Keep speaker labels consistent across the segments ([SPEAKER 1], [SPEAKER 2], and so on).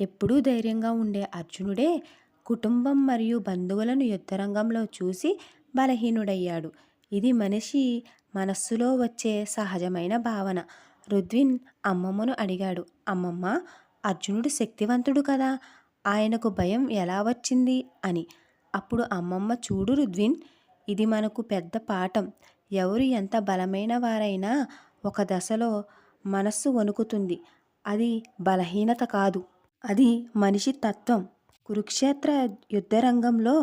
[SPEAKER 1] ఎప్పుడూ ధైర్యంగా ఉండే అర్జునుడే కుటుంబం మరియు బంధువులను యుద్ధరంగంలో చూసి బలహీనుడయ్యాడు. ఇది మనిషి మనస్సులో వచ్చే సహజమైన భావన. రుద్విన్ అమ్మమ్మను అడిగాడు. అమ్మమ్మ అర్జునుడు శక్తివంతుడు కదా ఆయనకు భయం ఎలా వచ్చింది అని. అప్పుడు అమ్మమ్మ చూడు రుద్విన్ ఇది మనకు పెద్ద పాఠం. ఎవరు ఎంత బలమైన వారైనా ఒక దశలో మనస్సు వణుకుతుంది. అది బలహీనత కాదు. అది మనిషి తత్వం. కురుక్షేత్ర యుద్ధరంగంలో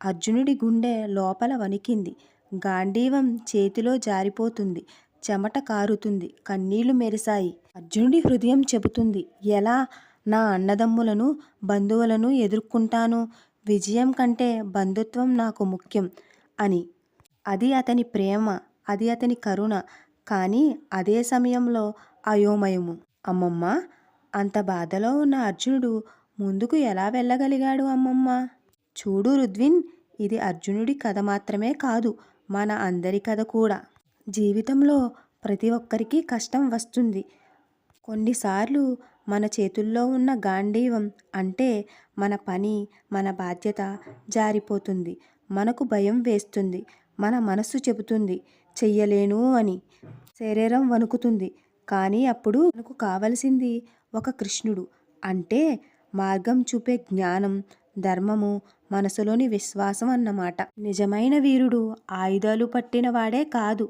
[SPEAKER 1] అర్జునుడి గుండె లోపల వణికింది. గాంధీవం చేతిలో జారిపోతుంది. చెమట కారుతుంది. కన్నీళ్ళు మెరిశాయి. అర్జునుడి హృదయం చెబుతుంది. ఎలా నా అన్నదమ్ములను బంధువులను ఎదుర్కొంటాను? విజయం కంటే బంధుత్వం నాకు ముఖ్యం అని. అది అతని ప్రేమ అది అతని కరుణ. కానీ అదే సమయంలో అయోమయము. అమ్మమ్మ! అంత బాధలో ఉన్న అర్జునుడు ముందుకు ఎలా వెళ్ళగలిగాడు అమ్మమ్మ? చూడు రుద్విన్ ఇది అర్జునుడి కథ మాత్రమే కాదు మన అందరి కథ కూడా. జీవితంలో ప్రతి ఒక్కరికి కష్టం వస్తుంది. కొన్నిసార్లు మన చేతుల్లో ఉన్న గాంధీవం అంటే మన పని మన బాధ్యత జారిపోతుంది. మనకు భయం వేస్తుంది. మన మనస్సు చెబుతుంది చెయ్యలేను అని. శరీరం వణుకుతుంది. కానీ అప్పుడు మనకు కావలసింది ఒక కృష్ణుడు. అంటే మార్గం చూపే జ్ఞానం ధర్మము మనసులోని విశ్వాసం అన్నమాట. నిజమైన వీరుడు ఆయుధాలు పట్టినవాడే కాదు.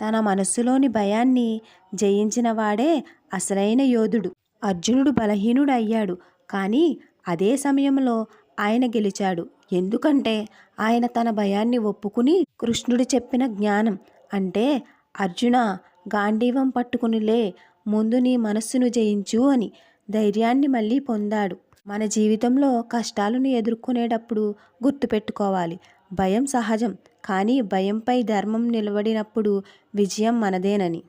[SPEAKER 1] తన మనస్సులోని భయాన్ని జయించిన వాడే అసలైన యోధుడు. అర్జునుడు బలహీనుడు అయ్యాడు కానీ అదే సమయంలో ఆయన గెలిచాడు. ఎందుకంటే ఆయన తన భయాన్ని ఒప్పుకుని కృష్ణుడు చెప్పిన జ్ఞానం. అంటే అర్జున గాంధీవం పట్టుకునిలే ముందు నీ మనస్సును జయించు అని ధైర్యాన్ని మళ్ళీ పొందాడు. మన జీవితంలో కష్టాలను ఎదుర్కొనేటప్పుడు గుర్తుపెట్టుకోవాలి. భయం సహజం కానీ భయంపై ధర్మం నిలబడినప్పుడు విజయం మనదేనని.